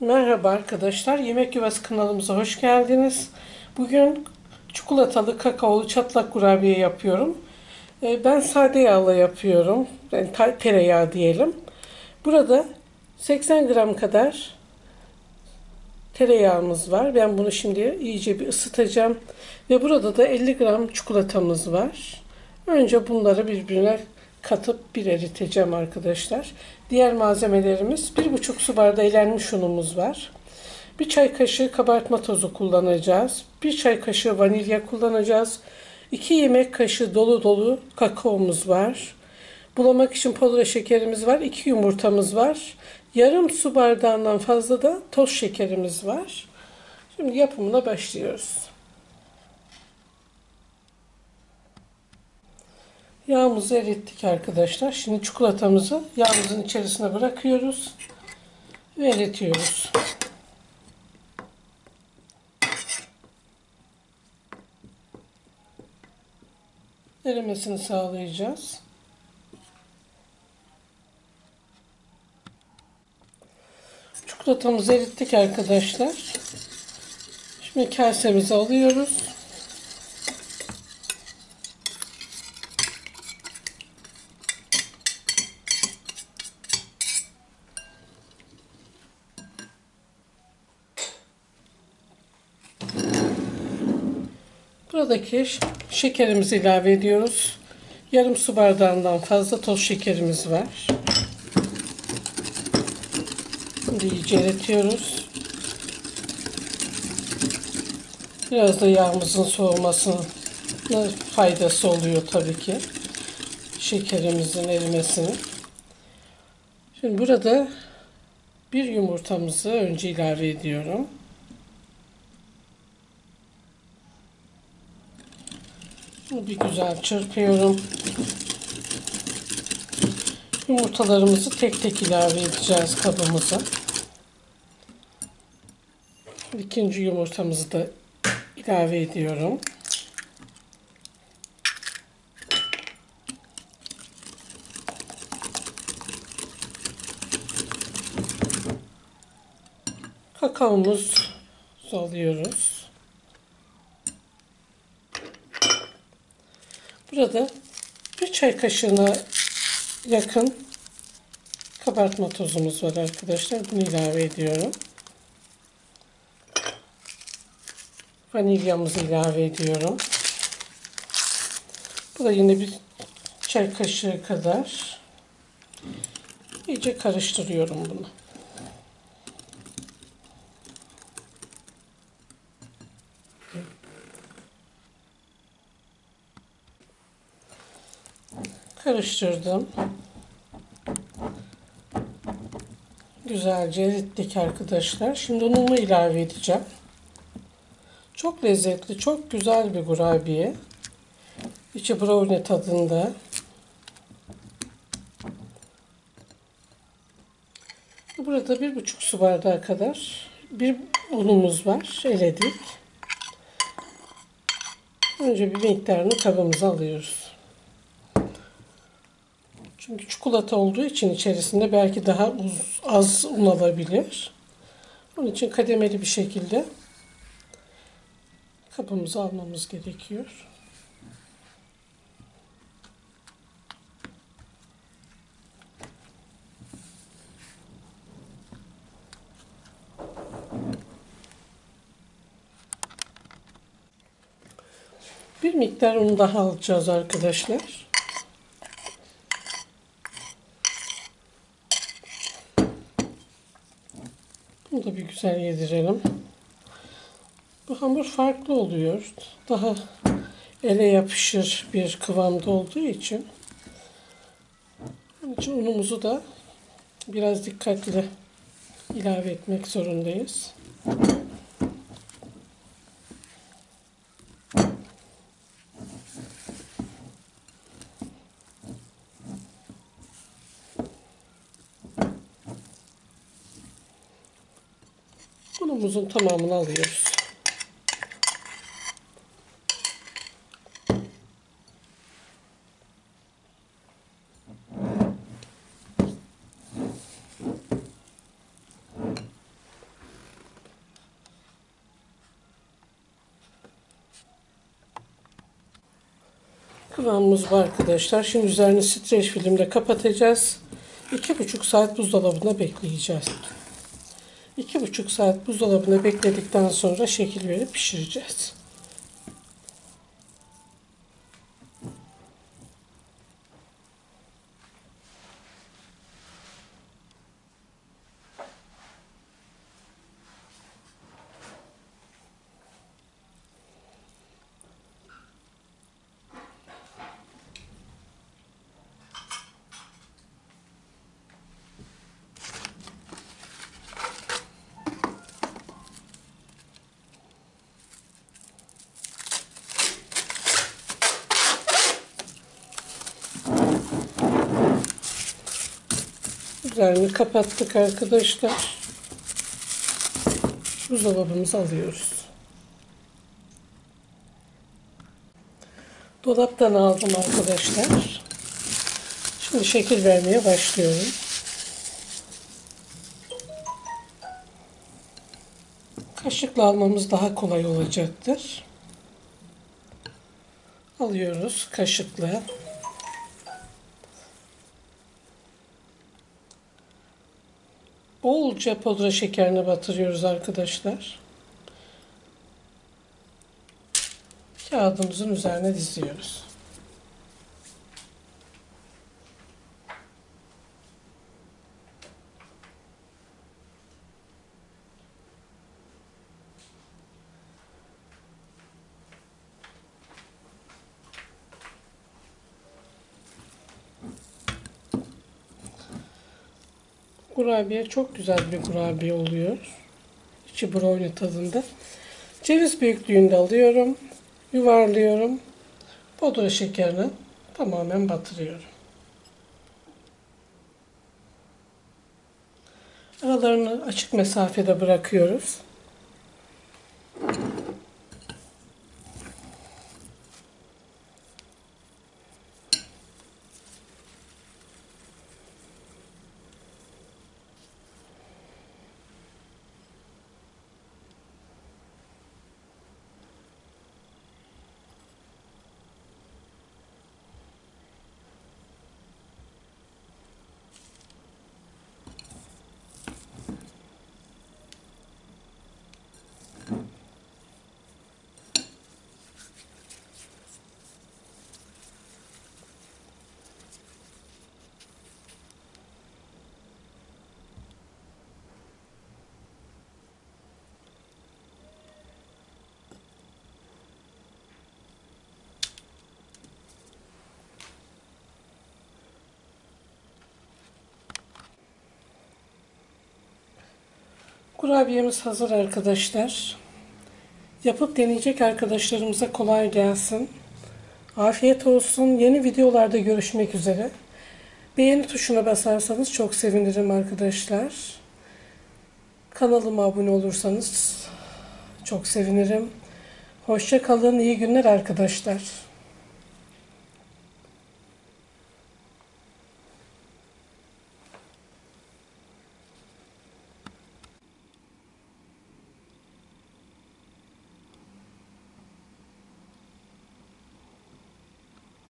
Merhaba arkadaşlar. Yemek Yuvası kanalımıza hoş geldiniz. Bugün çikolatalı kakaolu çatlak kurabiye yapıyorum. Ee, Ben sade yağla yapıyorum. Yani tereyağı diyelim. Burada 80 gram kadar tereyağımız var. Ben bunu şimdi iyice bir ısıtacağım. Ve burada da 50 gram çikolatamız var. Önce bunları birbirine katıp bir eriteceğim arkadaşlar. Diğer malzemelerimiz 1,5 su bardağı elenmiş unumuz var. Bir çay kaşığı kabartma tozu kullanacağız. Bir çay kaşığı vanilya kullanacağız. 2 yemek kaşığı dolu dolu kakaomuz var. Bulamak için pudra şekerimiz var. 2 yumurtamız var. Yarım su bardağından fazla da toz şekerimiz var. Şimdi yapımına başlıyoruz. Yağımızı erittik arkadaşlar. Şimdi çikolatamızı yağımızın içerisine bırakıyoruz ve eritiyoruz. Erimesini sağlayacağız. Çikolatamızı erittik arkadaşlar. Şimdi kasemizi alıyoruz. Buradaki ş- şekerimizi ilave ediyoruz. Yarım su bardağından fazla toz şekerimiz var. Şimdi iyice eritiyoruz. Biraz da yağımızın soğumasına faydası oluyor tabii ki. Şekerimizin erimesini. Şimdi burada bir yumurtamızı önce ilave ediyorum. Bir güzel çırpıyorum. Yumurtalarımızı tek tek ilave edeceğiz kabımıza. İkinci yumurtamızı da ilave ediyorum. Kakaomuzu alıyoruz. Burada bir çay kaşığına yakın kabartma tozumuz var arkadaşlar. Bunu ilave ediyorum. Vanilyamızı ilave ediyorum. Bu da yine bir çay kaşığı kadar. İyice karıştırıyorum bunu. Karıştırdım. Güzelce erittik arkadaşlar. Şimdi unumu ilave edeceğim. Çok lezzetli, çok güzel bir kurabiye. İçi brownie tadında. Burada bir buçuk su bardağı kadar bir unumuz var. Eledik. Önce bir miktarını kabımıza alıyoruz. Çünkü çikolata olduğu için içerisinde belki daha uz, az un alabilir. Onun için kademeli bir şekilde kabımıza almamız gerekiyor. Bir miktar un daha alacağız arkadaşlar. Bunu da bir güzel yedirelim. Bu hamur farklı oluyor. Daha ele yapışır bir kıvamda olduğu için. Onun için unumuzu da biraz dikkatli ilave etmek zorundayız. Hamurumuzun tamamını alıyoruz. Kıvamımız bu arkadaşlar. Şimdi üzerini streç filmle kapatacağız. 2,5 saat buzdolabında bekleyeceğiz. 2,5 saat buzdolabında bekledikten sonra şekil verip pişireceğiz. Üzerini kapattık arkadaşlar. Buzdolabımızı alıyoruz. Dolaptan aldım arkadaşlar. Şimdi şekil vermeye başlıyorum. Kaşıkla almamız daha kolay olacaktır. Alıyoruz kaşıkla. Bolca pudra şekerini batırıyoruz arkadaşlar. Kağıdımızın üzerine diziyoruz. Kurabiye çok güzel bir kurabiye oluyor. İçi brownie tadında. Ceviz büyüklüğünde alıyorum. Yuvarlıyorum. Pudra şekerini tamamen batırıyorum. Aralarını açık mesafede bırakıyoruz. Kurabiyemiz hazır arkadaşlar. Yapıp deneyecek arkadaşlarımıza kolay gelsin. Afiyet olsun. Yeni videolarda görüşmek üzere. Beğeni tuşuna basarsanız çok sevinirim arkadaşlar. Kanalıma abone olursanız çok sevinirim. Hoşça kalın. İyi günler arkadaşlar.